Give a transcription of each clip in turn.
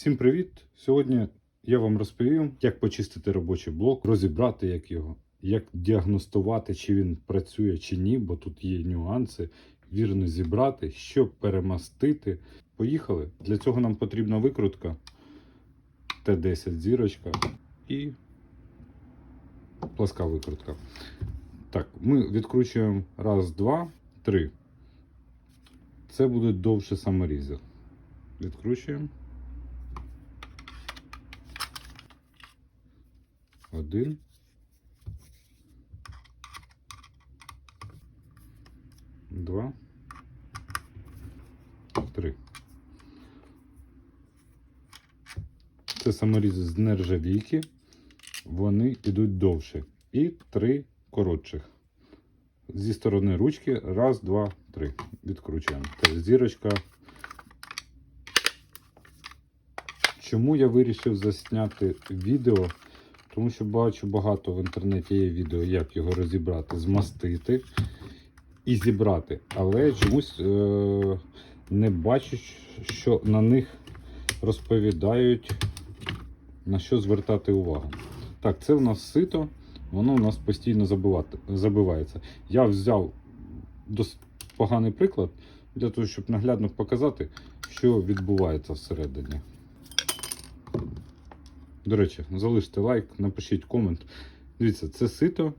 Всім привіт! Сьогодні я вам розповім, як почистити робочий блок, розібрати як його, як діагностувати, чи він працює чи ні, бо тут є нюанси, вірно зібрати, що перемастити. Поїхали. Для цього нам потрібна викрутка Т10 зірочка і пласка викрутка. Так, ми відкручуємо раз, два, три. Це буде довше саморізи. Відкручуємо. Один. Два. Три. Це саморізи з нержавійки. Вони йдуть довше. І три коротших. Зі сторони ручки. Раз, два, три. Відкручуємо. Тобто зірочка. Чому я вирішив засняти відео? Тому що бачу багато в інтернеті є відео, як його розібрати, змастити і зібрати. Але чомусь е- не бачу, що на них розповідають, на що звертати увагу. Так, це в нас сито, воно у нас постійно забивається. Я взяв поганий приклад для того, щоб наглядно показати, що відбувається всередині. До речі, залиште лайк, напишіть комент. Дивіться, це сито,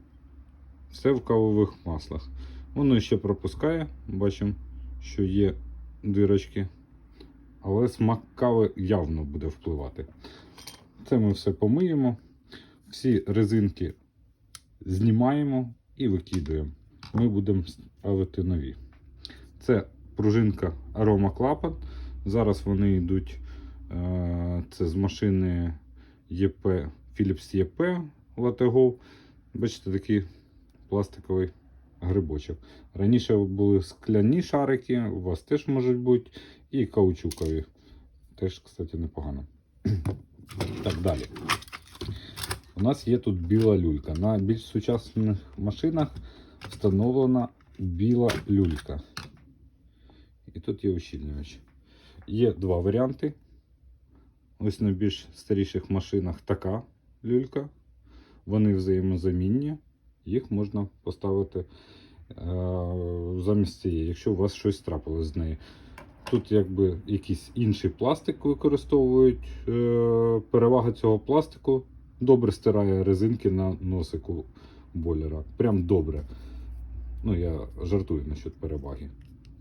все в кавових маслах. Воно ще пропускає, бачимо, що є дирочки, але смак кави явно буде впливати. Це ми все помиємо, всі резинки знімаємо і викидуємо. Ми будемо ставити нові. Це пружинка Aroma Клапан. Зараз вони йдуть. е, Це з машини ЄП Philips ЄП Lategov. Бачите, такий пластиковий грибочок. Раніше були скляні шарики, у вас теж можуть бути, і каучукові. Теж, кстати, непогано. Так, далі. У нас є тут біла люлька. На більш сучасних машинах встановлена біла люлька. І тут є ущільнювач. Є два варіанти. Ось на більш старіших машинах така люлька. Вони взаємозамінні. Їх можна поставити е, замість цієї, якщо у вас щось трапилось з нею. Тут якби якийсь інший пластик використовують. Е, перевага цього пластику добре стирає резинки на носику бойлера. Прям добре. Ну, я жартую насчет переваги.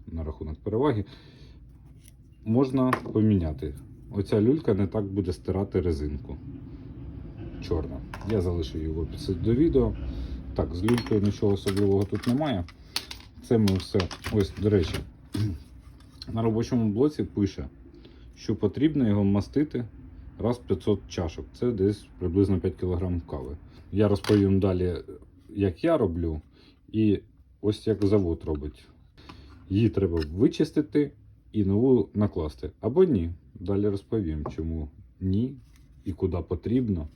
На рахунок переваги. Можна поміняти. Оця люлька не так буде стирати резинку. Чорна. Я залишу її в описі до відео. Так, з люлькою нічого особливого тут немає. Це ми все. Ось, до речі, на робочому блоці пише, що потрібно його мастити раз 500 чашок. Це десь приблизно 5 кг кави. Я розповім далі, як я роблю, і ось як завод робить. Її треба вичистити і нову накласти. Або ні. Далі розповім, чому ні і куди потрібно.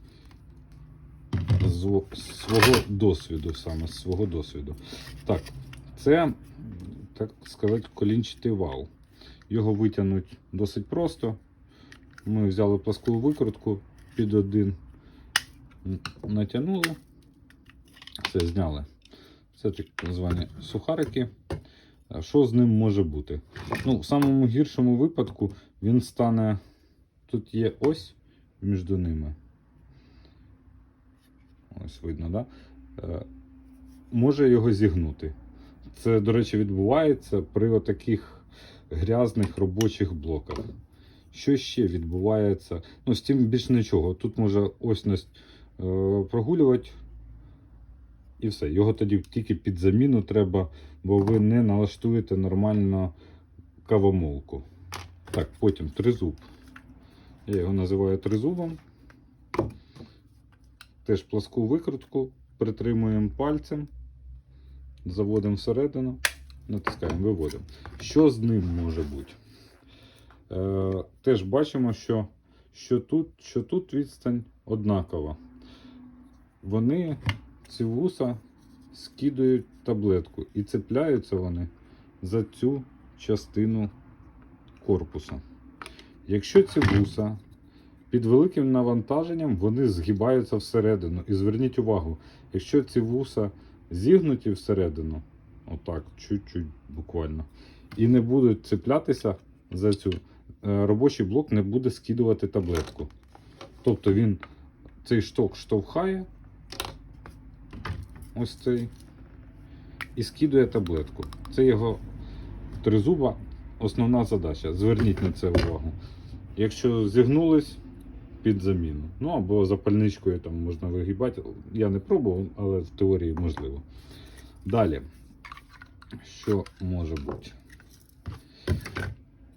З свого досвіду, саме з свого досвіду. Так, це, так сказати, колінчатий вал. Його витягнути досить просто. Ми взяли пласкову викрутку під один, натягнули, все зняли. Це так звані сухарики. Що з ним може бути? Ну, в самому гіршому випадку він стане. Тут є ось між ними. Ось видно, да? Е, може його зігнути. Це, до речі, відбувається при таких грязних робочих блоках. Що ще відбувається? Ну, з тим більш нічого. Тут може ось е, прогулювати. І все. Його тоді тільки під заміну треба, бо ви не налаштуєте нормально кавомолку. Так, потім тризуб. Я його називаю тризубом. Теж пласку викрутку притримуємо пальцем, заводимо всередину, натискаємо, виводимо. Що з ним може бути? Е, теж бачимо, що, що, тут, що тут відстань однакова. Вони, ці вуса, скидують таблетку і цепляються вони за цю частину корпуса. Якщо ці вуса Під великим навантаженням вони згибаються всередину. І зверніть увагу, якщо ці вуса зігнуті всередину, отак, чуть-чуть буквально, і не будуть цеплятися за цю, е, робочий блок не буде скидувати таблетку. Тобто він цей шток штовхає, ось цей, і скидує таблетку. Це його тризуба основна задача. Зверніть на це увагу. Якщо зігнулись, під заміну. Ну або запальничкою там можна вигибати. Я не пробував, але в теорії можливо. Далі, що може бути?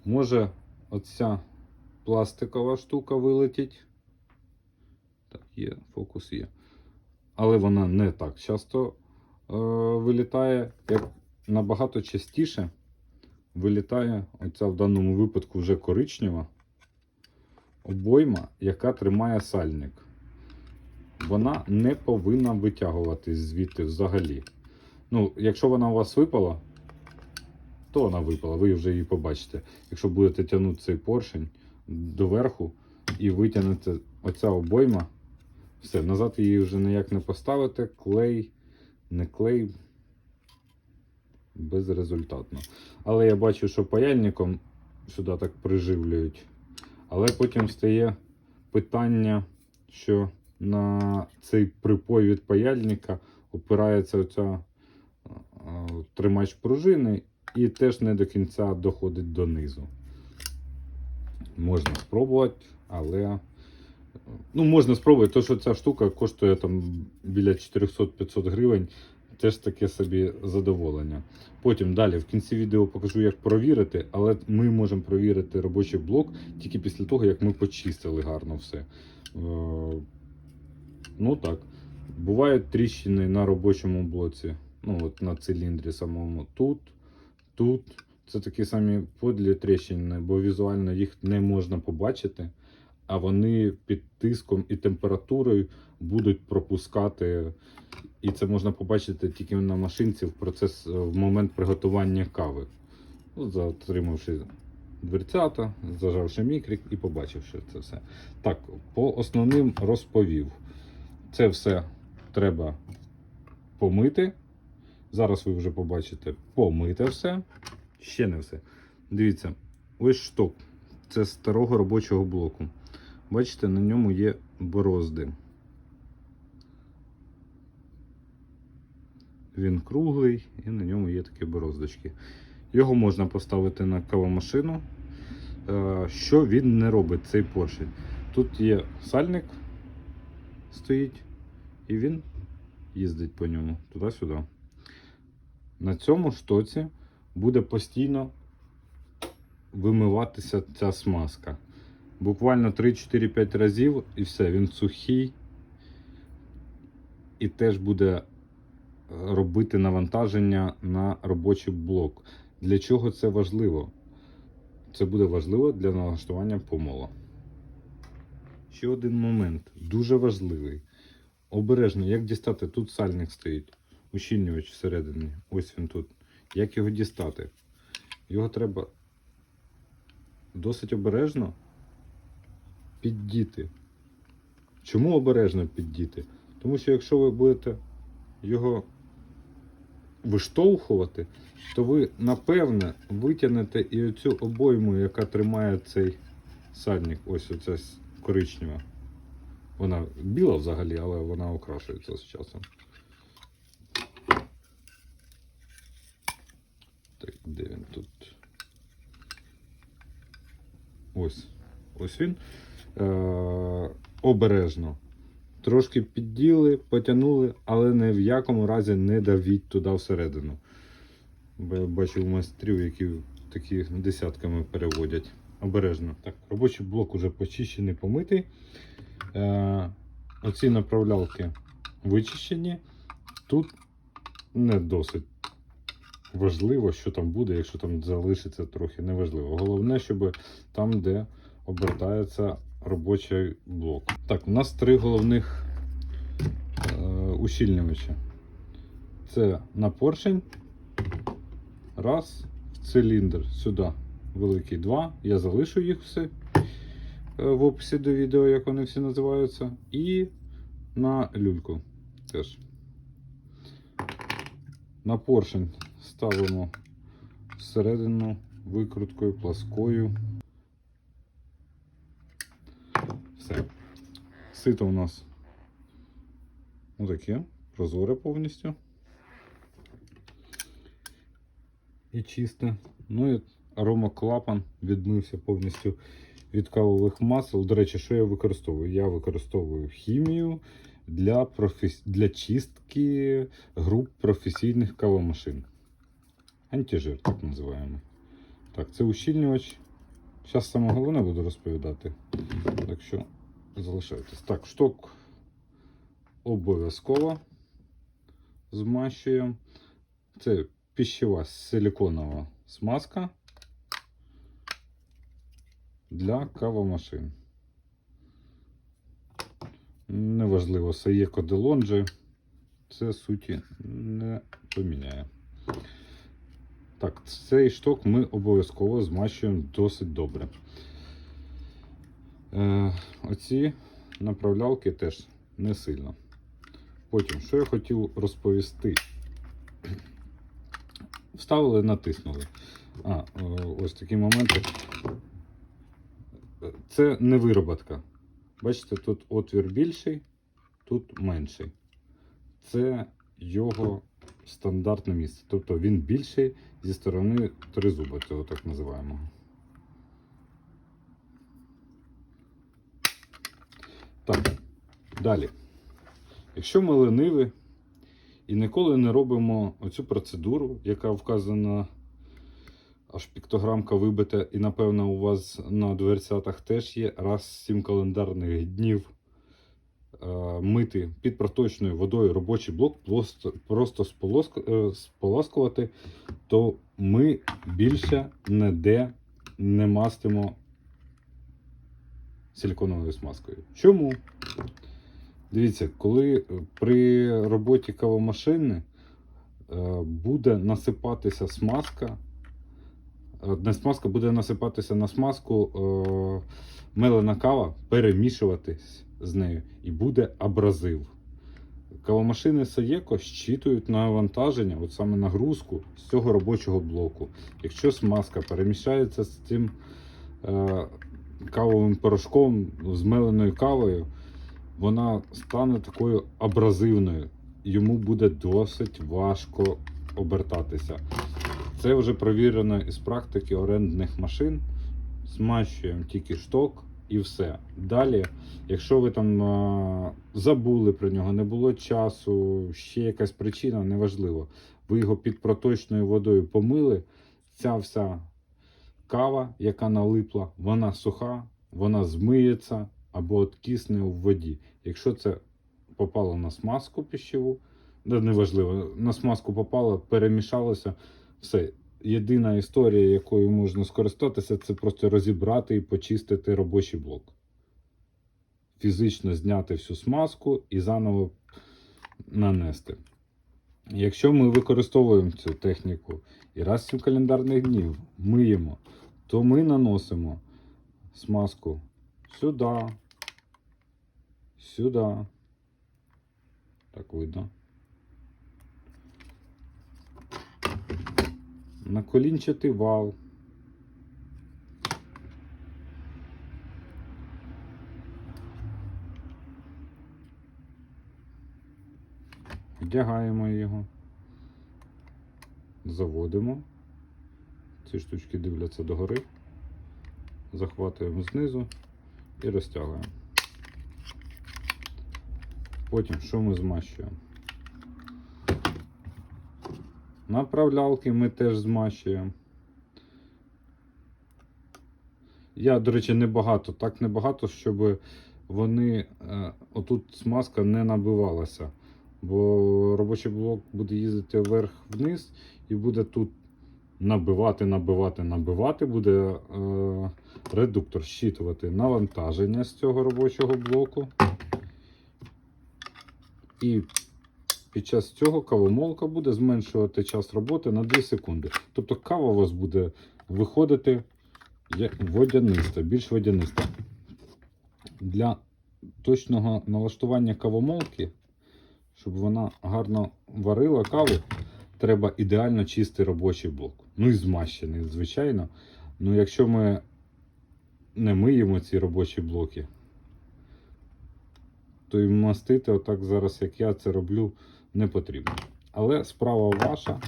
Може оця пластикова штука вилетіть. Так, є, фокус є. Але вона не так часто е, вилітає, як набагато частіше вилітає оця в даному випадку вже коричнева обойма, яка тримає сальник. Вона не повинна витягуватись звідти взагалі. Ну, якщо вона у вас випала, то вона випала, ви вже її побачите. Якщо будете тягнути цей поршень доверху і витягнете оця обойма, все, назад її вже ніяк не поставите, клей, не клей, безрезультатно. Але я бачу, що паяльником сюди так приживлюють. Але потім стає питання, що на цей припой від паяльника опирається оця тримач пружини і теж не до кінця доходить донизу. Можна спробувати, але ну, можна спробувати, то що ця штука коштує там біля 400-500 гривень. Теж таке собі задоволення. Потім далі в кінці відео покажу, як провірити, але ми можемо провірити робочий блок тільки після того, як ми почистили гарно все. Е, Ну так. Бувають тріщини на робочому блоці, ну от на циліндрі самому. Тут, тут. Це такі самі подлі тріщини, бо візуально їх не можна побачити, а вони під тиском і температурою будуть пропускати. І це можна побачити тільки на машинці в процес е, в момент приготування кави. Ну, Затримавши дверцята, зажавши мікрик і побачивши це все. Так, по основним розповів. Це все треба помити. Зараз ви вже побачите помите все. Ще не все. Дивіться, ось шток. Це старого робочого блоку. Бачите, на ньому є борозди. Він круглий і на ньому є такі бороздочки. Його можна поставити на кавомашину. Е, Що він не робить, цей поршень? Тут є сальник, стоїть, і він їздить по ньому туди-сюди. На цьому штоці буде постійно вимиватися ця смазка. Буквально 3-4-5 разів і все, він сухий і теж буде робити навантаження на робочий блок. Для чого це важливо? Це буде важливо для налаштування помола. Ще один момент, дуже важливий. Обережно, як дістати? Тут сальник стоїть, ущільнювач всередині. Ось він тут. Як його дістати? Його треба досить обережно піддіти. Чому обережно піддіти? Тому що якщо ви будете його виштовхувати, то ви напевне витягнете і оцю обойму, яка тримає цей сальник. Ось оця коричнева. Вона біла взагалі, але вона окрашується з часом. Так, де він тут? Ось. Ось він. Е- обережно. Трошки підділи, потягнули, але ні в якому разі не давіть туди всередину. Бо я бачив майстрів, які такі десятками переводять. Обережно. Так, робочий блок уже почищений, помитий. Е, оці направлялки вичищені. Тут не досить важливо, що там буде, якщо там залишиться трохи неважливо. Головне, щоб там, де обертається робочий блок. Так, у нас три головних е. Це на поршень. Раз, циліндр сюди великий два. Я залишу їх все. е, в описі до відео, як вони всі називаються. І на люльку теж. На поршень ставимо всередину викруткою пласкою. Все. Сито у нас отаке, прозоре повністю. І чисте. Ну і аромаклапан відмився повністю від кавових масел. До речі, що я використовую? Я використовую хімію для, професі... для чистки груп професійних кавомашин. Антижир, так називаємо. Так, це ущільнювач. Зараз саме головне буду розповідати. Так що залишайтесь. Так, шток обов'язково змащуємо. Це пищева силіконова смазка для кавомашин. Неважливо, Саєко Делонджі. Це суті не поміняє. Так, цей шток ми обов'язково змащуємо досить добре. Е, оці направлялки теж не сильно. Потім, що я хотів розповісти. Вставили, натиснули. А, ось такі моменти. Це не вироботка. Бачите, тут отвір більший, тут менший. Це його стандартне місце. Тобто він більший зі сторони тризуба, цього так називаємо. Так, далі. Якщо ми лениві і ніколи не робимо оцю процедуру, яка вказана, аж піктограмка вибита, і напевно у вас на дверцятах теж є раз в 7 календарних днів е, мити під проточною водою робочий блок, просто, е, сполоскувати, то ми більше ніде не мастимо силіконовою смазкою. Чому? Дивіться, коли при роботі кавомашини е, буде насипатися смазка, е, не смазка буде насипатися на смазку е, мелена кава, перемішуватись з нею і буде абразив. Кавомашини Саєко щитують навантаження, от саме нагрузку з цього робочого блоку. Якщо смазка перемішається з цим е, кавовим порошком, з меленою кавою, вона стане такою абразивною. Йому буде досить важко обертатися. Це вже провірено із практики орендних машин. Змащуємо тільки шток і все. Далі, якщо ви там а, забули про нього, не було часу, ще якась причина, неважливо. Ви його під проточною водою помили. Ця вся кава, яка налипла, вона суха, вона змиється або откисне у воді. Якщо це попало на смазку пищеву, да, неважливо, на смазку попало, перемішалося, все. Єдина історія, якою можна скористатися, це просто розібрати і почистити робочий блок. Фізично зняти всю смазку і заново нанести. Якщо ми використовуємо цю техніку і раз в календарних днів миємо, то ми наносимо смазку сюди, сюди. Так видно. На колінчатий вал. Вдягаємо його. Заводимо. Ці штучки дивляться догори. Захватуємо знизу і розтягуємо. Потім що ми змащуємо? Направлялки ми теж змащуємо. Я, до речі, небагато, так небагато, щоб вони е, отут смазка не набивалася. Бо робочий блок буде їздити вверх-вниз і буде тут набивати, набивати, набивати, буде е, редуктор щитувати навантаження з цього робочого блоку. І під час цього кавомолка буде зменшувати час роботи на 2 секунди. Тобто кава у вас буде виходити водяниста, більш водяниста. Для точного налаштування кавомолки, щоб вона гарно варила каву, треба ідеально чистий робочий блок. Ну і змащений, звичайно. Ну, якщо ми не миємо ці робочі блоки, то і мастити отак зараз, як я це роблю, не потрібно. Але справа ваша,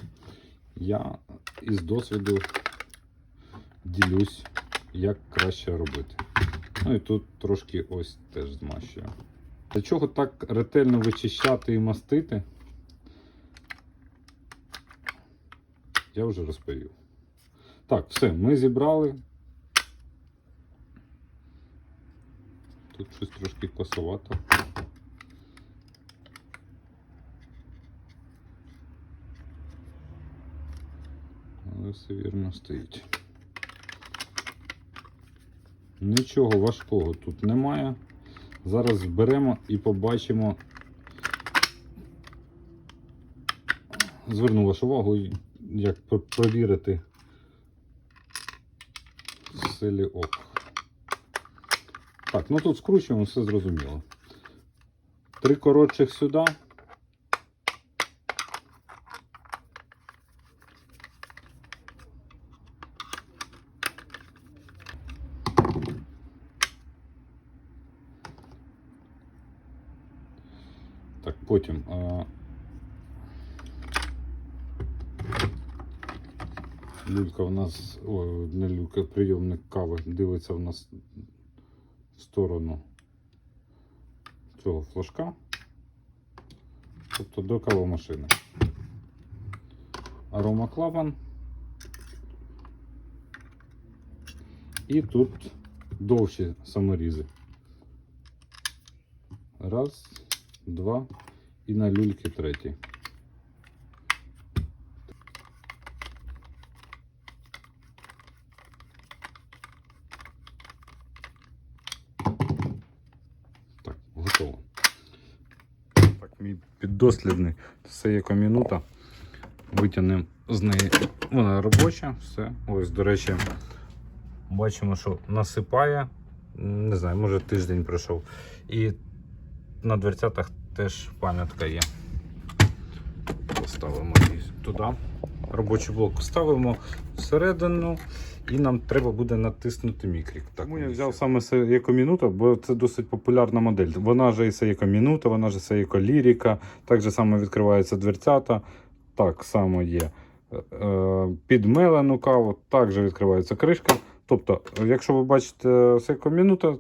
я із досвіду ділюсь, як краще робити. Ну і тут трошки ось теж змащую. Для чого так ретельно вичищати і мастити? Я вже розповів. Так, все, ми зібрали. Тут щось трошки косовато. Але все вірно стоїть. Нічого важкого тут немає. Зараз зберемо і побачимо. Зверну вашу увагу, як провірити силі ок. Так, ну тут скручуємо, все зрозуміло. Три коротших сюди. Так, потім. Люлька в нас, о, не люлька, прийомник кави дивиться в нас в сторону цього флажка, тобто до кавомашини. Аромаклапан. І тут довші саморізи. Раз, два і на люльки третій. Так, готово. Так, мій піддослідний це є камінута. Витягнемо з неї. Вона робоча, все. Ось, до речі, бачимо, що насипає. Не знаю, може тиждень пройшов. І на дверцятах теж пам'ятка є. Поставимо її туди. Робочий блок ставимо всередину. І нам треба буде натиснути мікрік. Так, Тому я взяв саме Seiko Minuto, бо це досить популярна модель. Вона же і Seiko Minuto, вона же Seiko Lyrica, так же само відкриваються дверцята, так само є е, під мелену каву, також відкривається кришка. Тобто, якщо ви бачите Seiko Minuto,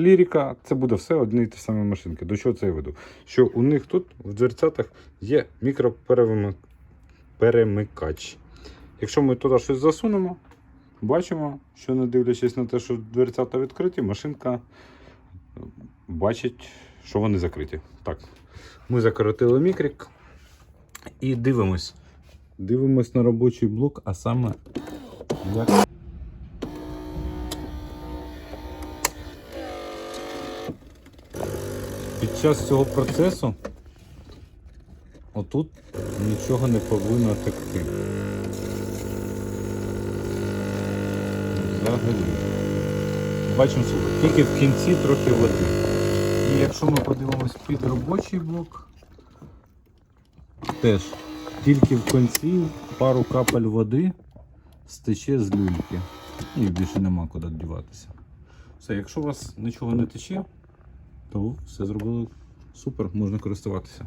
Ліріка, це буде все одні й ті самі машинки. До чого це я веду? Що у них тут в дверцятах є мікроперемикач. Якщо ми туди щось засунемо, бачимо, що не дивлячись на те, що дверцята відкриті, машинка бачить, що вони закриті. Так, ми закоротили мікрик і дивимось. Дивимось на робочий блок, а саме як. Під час цього процесу отут нічого не повинно текти. Взагалі. Бачимо тільки в кінці трохи води. І якщо ми подивимось під робочий блок, теж тільки в кінці пару капель води стече з люльки. І більше нема куди діватися. Все, якщо у вас нічого не тече, то все зробили супер, можна користуватися.